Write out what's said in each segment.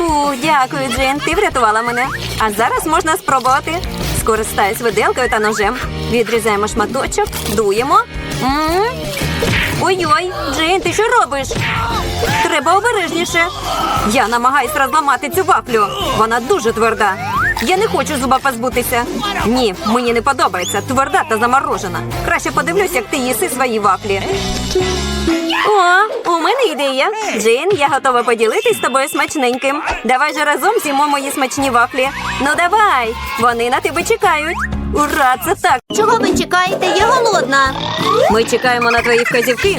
Фу, дякую, Джейн. Ти врятувала мене. А зараз можна спробувати. Скористаюсь виделкою та ножем. Відрізаємо шматочок, дуємо. Ой-ой, Джейн, ти що робиш? Треба обережніше. Я намагаюсь розламати цю вафлю. Вона дуже тверда. Я не хочу зуба позбутися. Ні, мені не подобається. Тверда та заморожена. Краще подивлюсь, як ти їси свої вафлі. О, у мене ідея. Джин, я готова поділитись з тобою смачненьким. Давай же разом з'їмо мої смачні вафлі. Ну давай, вони на тебе чекають. Ура, це так. Чого ви чекаєте? Я голодна. Ми чекаємо на твої вказівки.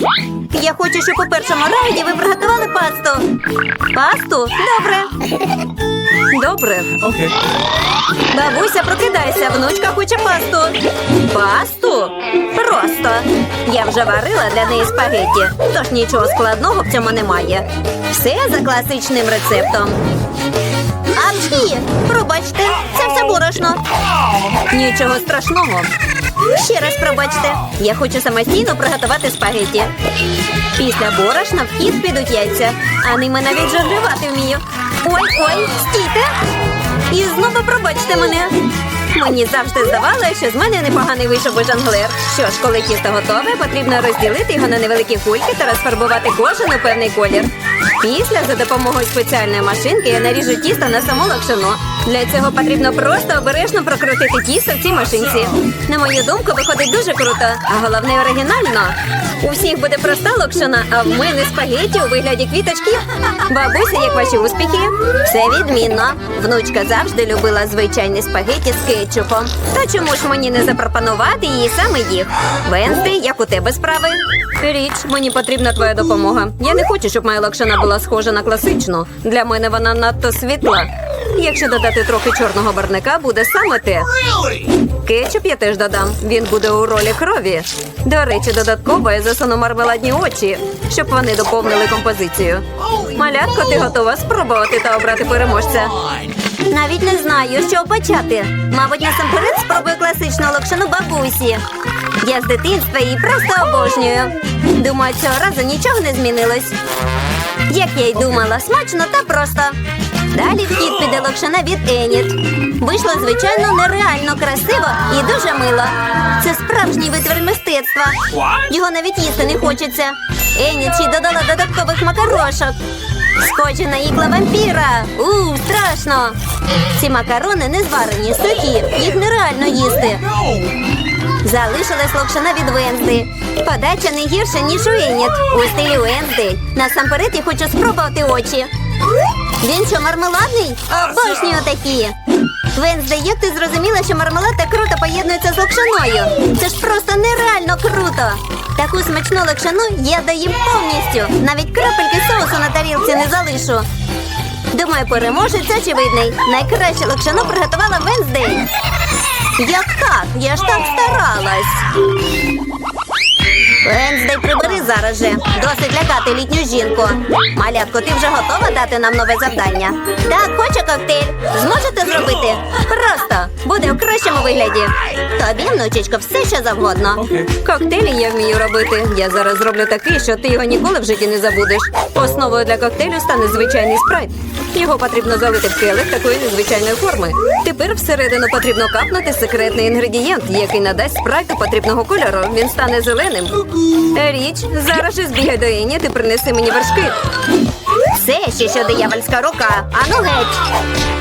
Я хочу, щоб у першому раунді ви приготували пасту. Пасту? Добре. Добре. Okay. Бабуся, прокидайся, внучка хоче пасту. Пасту? Просто. Я вже варила для неї спагетті, тож нічого складного в цьому немає. Все за класичним рецептом. Апчхі! Пробачте, це все борошно. Нічого страшного. Ще раз пробачте. Я хочу самостійно приготувати спагетті. Після борошна в хід підуть яйця, а ними навіть жонглювати вмію. Ой, ой, стійте! І знову пробачте мене. Мені завжди здавалося, що з мене непоганий вийшов би жонглер. Що ж, коли тісто готове, потрібно розділити його на невеликі кульки та розфарбувати кожен у певний колір. Після за допомогою спеціальної машинки я наріжу тісто на саму локшину. Для цього потрібно просто обережно прокрутити тісто в цій машинці. На мою думку, виходить дуже круто, а головне оригінально. У всіх буде проста локшина, а в мене спагетті у вигляді квіточки. Бабуся, як ваші успіхи? Все відмінно. Внучка завжди любила звичайні спагетті з кетчупом. То чому ж мені не запропонувати їй саме їх? Венсти, як у тебе справи? Річ, мені потрібна твоя допомога. Я не хочу, щоб моя локшина була схожа на класичну. Для мене вона надто світла. Якщо додати трохи чорного барника, буде саме те. Кетчуп я теж додам. Він буде у ролі крові. До речі, додатково я засуну мармеладні очі, щоб вони доповнили композицію. Малятко, ти готова спробувати та обрати переможця. Навіть не знаю, чого почати. Мабуть, насамперед спробую класичну локшину бабусі. Я з дитинства її просто обожнюю. Думаю, цього разу нічого не змінилось. Як я й думала, смачно та просто. Далі в хід піде локшина від Еніт. Вийшло, звичайно, нереально красиво і дуже мило. Це справжній витвір мистецтва. Його навіть їсти не хочеться. Еніт ще й додала додаткових макарошок. Схожі на ікла вампіра. У, страшно. Ці макарони не зварені, сухі. Їх нереально їсти. Залишилась локшина від Вензди. Подача не гірша, ніж у Еніт. У стилі Вензди. Насамперед я хочу спробувати очі. Він що, мармеладний? Обожнюю такі. Вензде, як ти зрозуміла, що мармелад так круто поєднується з локшиною? Це ж просто нереально круто. Таку смачну локшину я доїм повністю. Навіть крапельки соусу на тарілці не залишу. Думаю, переможець очевидний. Найкраще локшину приготувала Венздей. Як так? Я ж так старалась. Венздей, прибери зараз же. Досить лякати літню жінку. Малятко, ти вже готова дати нам нове завдання? Так, хочу коктейль. Зможете зробити? Просто буде в кращому вигляді. Тобі, внучечко, все що завгодно. Коктейлі я вмію робити. Я зараз зроблю такий, що ти його ніколи в житті не забудеш. Основою для коктейлю стане звичайний спрайт. Його потрібно залити в келих такої незвичайної форми. Тепер всередину потрібно капнути секретний інгредієнт, який надасть спрайту потрібного кольору. Він стане зеленим. Річ, зараз же збігай до Ені, ти принеси мені вершки. Все ще що диявольська рука. Ану геть.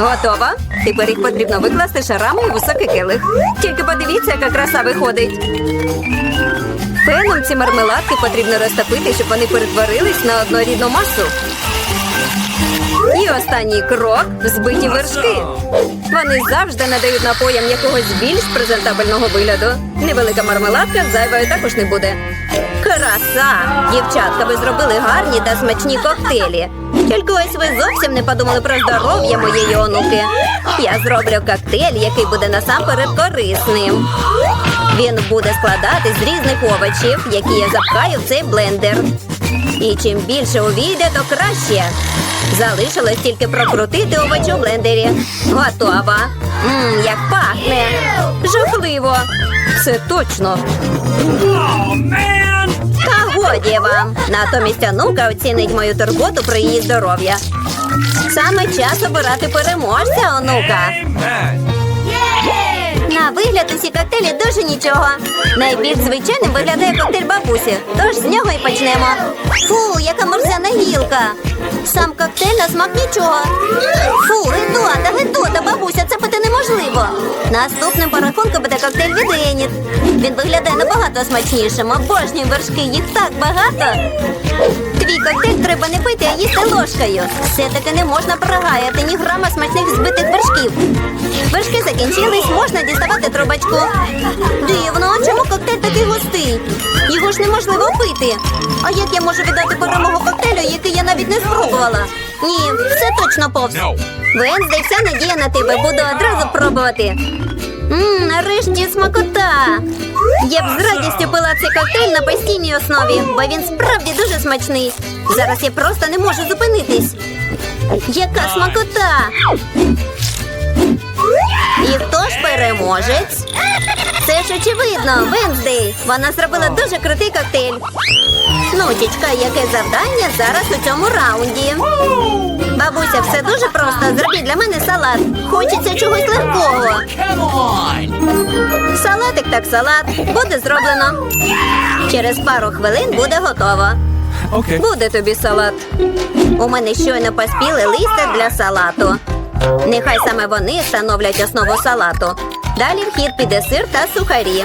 Готово. Тепер їх потрібно викласти шарами у високий келих. Тільки подивіться, яка краса виходить. Феном ці мармеладки потрібно розтопити, щоб вони перетворились на однорідну масу. І останній крок взбиті вершки. Вони завжди надають напоям якогось більш презентабельного вигляду. Невелика мармеладка зайвою також не буде. Краса! Дівчатка, ви зробили гарні та смачні коктейлі. Тільки ось ви зовсім не подумали про здоров'я моєї онуки. Я зроблю коктейль, який буде насамперед корисним. Він буде складати з різних овочів, які я запхаю в цей блендер. І чим більше увійде, то краще. Залишилось тільки прокрутити овочі у блендері. Готово. Мм, як пахне. Жахливо. Це точно. Oh, man. Годі вам. Натомість онука оцінить мою турботу про її здоров'я. Саме час обирати переможця, онука. Вигляд усі коктейлі дуже нічого. Найбільш звичайним виглядає коктейль бабусі, тож з нього і почнемо. Фу, яка морзяна гілка. Сам коктейль на смак нічого. Фу, гидота, гидота, бабуся, це пити неможливо. Наступним по буде коктейль від Еніт. Він виглядає набагато смачнішим. Обожнюю вершки, їх так багато. Твій коктейль треба не пити, а їсти ложкою. Все-таки не можна прогаяти ні грама смачних збитих вершків. Вершки закінчились, можна діставати трубочку. Дивно, а чому коктейль такий густий? Його ж неможливо пити. А як я можу віддати перемогу коктейлю, який я навіть не спробувала? Ні, все точно повз. No. Венздей, надія на тебе. Буду одразу пробувати. Мм, нарешті смакота. Я б з радістю пила цей коктейль на постійній основі, бо він справді дуже смачний. Зараз я просто не можу зупинитись. Яка смакота! І хто ж переможець? Це ж очевидно, Венздей. Вона зробила дуже крутий коктейль. Ну, чічка, яке завдання зараз у цьому раунді? Бабуся, все дуже просто. Зробіть для мене салат. Хочеться чогось легкого. Салатик так салат. Буде зроблено. Через пару хвилин буде готово. Okay. Буде тобі салат. У мене щойно поспіли листя для салату. Нехай саме вони становлять основу салату. Далі в хід піде сир та сухарі.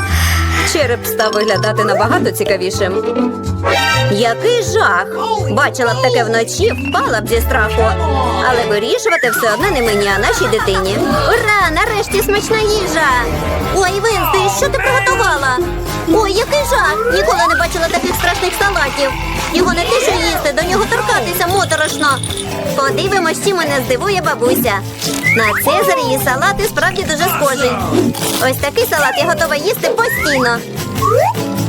Череп став виглядати набагато цікавішим. Який жах! Бачила б таке вночі, впала б зі страху. Але вирішувати все одно не мені, а нашій дитині. Ура! Нарешті смачна їжа! Ой, Венсти, що ти приготувала? Ой, який жах! Ніколи не бачила таких страшних салатів. Його не те, що їсти, до нього торкатися моторошно. Подивимось, чим мене здивує бабуся. На Цезар її салат і справді дуже схожий. Ось такий салат я готова їсти постійно.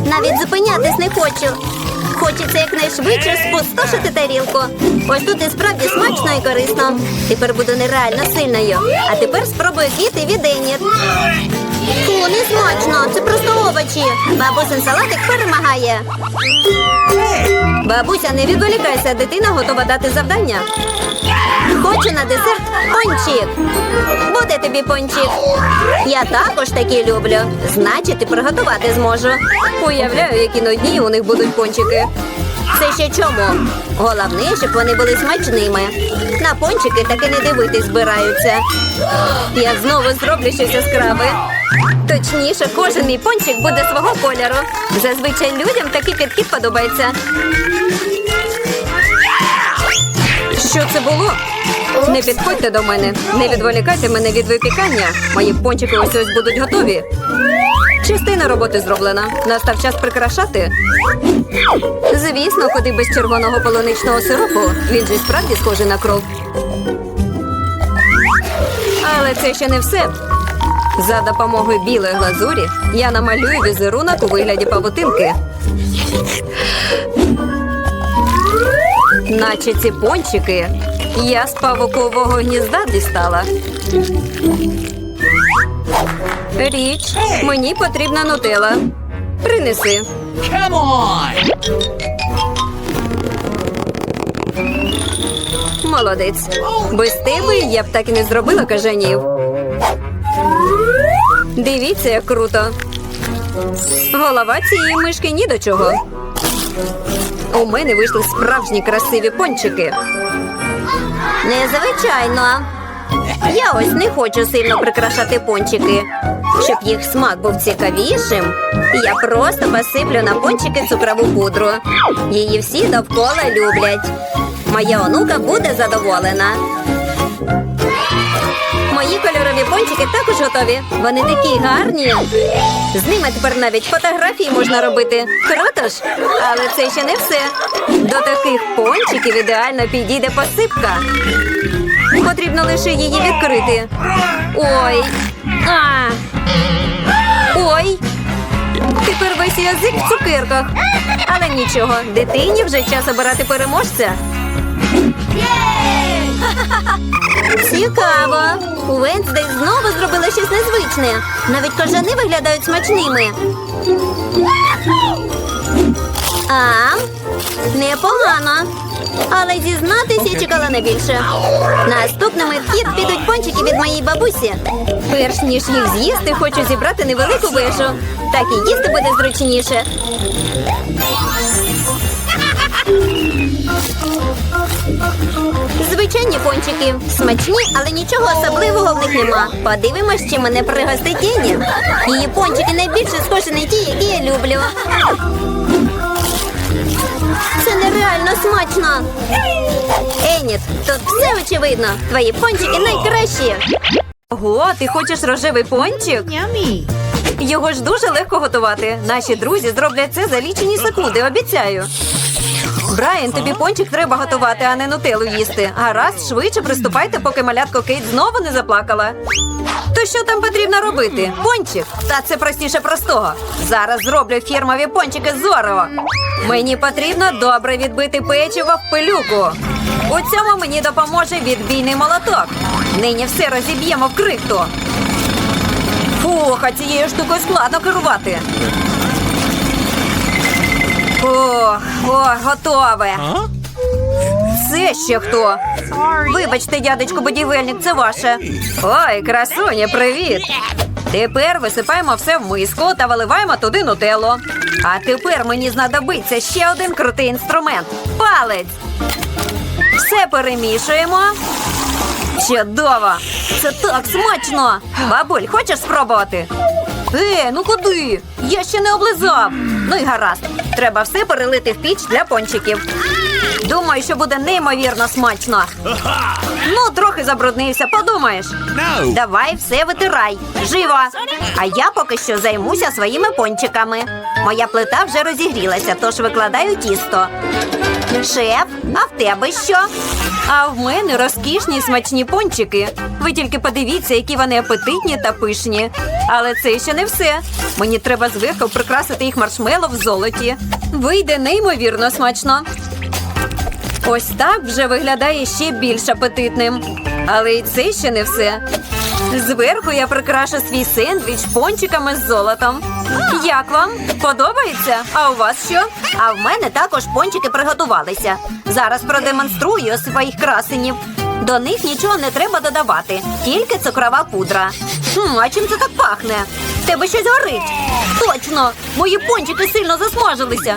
Навіть зупинятись не хочу. Хочеться якнайшвидше спустошити тарілку. Ось тут і справді смачно і корисно. Тепер буду нереально сильною. А тепер спробую квіти від Еніт. Фу, не смачно, це просто овочі. Бабусин салатик перемагає. Бабуся, не відволікайся, дитина готова дати завдання. Хочу на десерт пончик. Буде тобі пончик. Я також такі люблю. Значить, і приготувати зможу. Уявляю, які нудні у них будуть пончики. Це ще чому? Головне, щоб вони були смачними. На пончики таки не дивитись збираються. Я знову зроблю щось яскраве. Точніше, кожен мій пончик буде свого кольору. Зазвичай людям такий підхід подобається. Що це було? Не підходьте до мене, не відволікайте мене від випікання. Мої пончики ось ось будуть готові. Частина роботи зроблена. Настав час прикрашати. Звісно, куди без червоного полуничного сиропу. Він же справді схожий на кров. Але це ще не все. За допомогою білої глазурі я намалюю візерунок у вигляді павутинки. Наче ці пончики я з павукового гнізда дістала. Річ, мені потрібна нутела. Принеси. Come on! Молодець. Без тебе я б так і не зробила кажанів. Дивіться, як круто. Голова цієї мишки ні до чого. У мене вийшли справжні красиві пончики. Незвичайно. Я ось не хочу сильно прикрашати пончики. Щоб їх смак був цікавішим, я просто посиплю на пончики цукрову пудру. Її всі довкола люблять. Моя онука буде задоволена. Мої кольорові пончики також готові. Вони такі гарні. З ними тепер навіть фотографії можна робити. Круто ж? Але це ще не все. До таких пончиків ідеально підійде посипка. Потрібно лише її відкрити. Ой. А. Тепер весь язик в цукерках. Але нічого, дитині вже час обирати переможця. Цікаво. У Венсдей знову зробила щось незвичне. Навіть кажани виглядають смачними. А, непогано. Але зізнатися чекала на більше. Наступними в хід підуть пончики від моєї бабусі. Перш ніж їх з'їсти, хочу зібрати невелику вежу. Так і їсти буде зручніше. Звичайні пончики. Смачні, але нічого особливого в них нема. Подивимось, чи мене пригостить Ені. Її пончики найбільше схожі на ті, які я люблю. Це нереально смачно. Еніт, тут все очевидно. Твої пончики найкращі. Ого, ти хочеш рожевий пончик? Його ж дуже легко готувати. Наші друзі зроблять це за лічені секунди, обіцяю. Брайан, тобі пончик треба готувати, а не нутелу їсти. Гаразд, швидше приступайте, поки малятко Кейт знову не заплакала. То що там потрібно робити? Пончик? Та це простіше простого. Зараз зроблю фірмові пончики з Орео. Мені потрібно добре відбити печиво в пилюку. У цьому мені допоможе відбійний молоток. Нині все розіб'ємо в крихту. Фух, а цією штукою складно керувати. Ох, ох, готове. Це ще хто? Вибачте, дядечко будівельник, це ваше. Ой, красуня, привіт. Тепер висипаємо все в миску та виливаємо туди нутеллу. А тепер мені знадобиться ще один крутий інструмент палець. Все перемішуємо. Чудово! Це так смачно! Бабуль, хочеш спробувати? Е, ну куди? Я ще не облизав. Ну й гаразд. Треба все перелити в піч для пончиків. Думаю, що буде неймовірно смачно. Ну, трохи забруднився, подумаєш. No! Давай все витирай. Живо! А я поки що займуся своїми пончиками. Моя плита вже розігрілася, тож викладаю тісто. Шеф, а в тебе що? А в мене розкішні й смачні пончики. Ви тільки подивіться, які вони апетитні та пишні. Але це ще не все. Мені треба зверху прикрасити їх маршмело в золоті. Вийде неймовірно смачно. Ось так вже виглядає ще більш апетитним. Але і це ще не все. Зверху я прикрашу свій сендвіч пончиками з золотом. Як вам? Подобається? А у вас що? А в мене також пончики приготувалися. Зараз продемонструю своїх красенів. До них нічого не треба додавати, тільки цукрова пудра. Хм, а чим це так пахне? В тебе щось горить. Точно, мої пончики сильно засмажилися.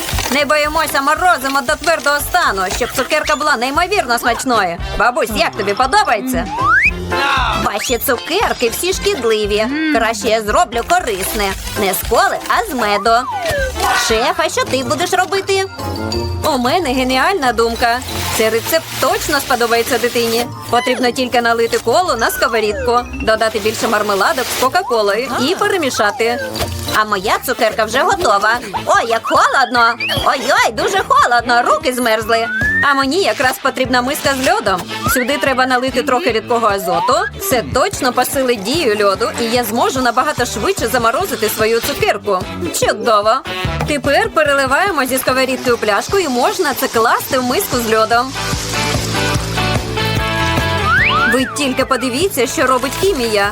Не боїмося, морозимо до твердого стану, щоб цукерка була неймовірно смачною. Бабусь, як тобі подобається? Ваші цукерки всі шкідливі. Краще я зроблю корисне. Не з коли, а з меду. Шеф, а що ти будеш робити? У мене геніальна думка. Цей рецепт точно сподобається дитині. Потрібно тільки налити колу на сковорідку, додати більше мармеладок з кока-колою і перемішати. А моя цукерка вже готова. Ой, як холодно! Ой-ой, дуже холодно, руки змерзли. А мені якраз потрібна миска з льодом. Сюди треба налити трохи рідкого азоту. Це точно посилить дію льоду, і я зможу набагато швидше заморозити свою цукерку. Чудово! Тепер переливаємо зі сковорідки у пляшку і можна це класти в миску з льодом. Ви тільки подивіться, що робить хімія.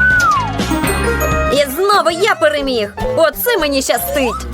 І знову я переміг. Оце мені щастить.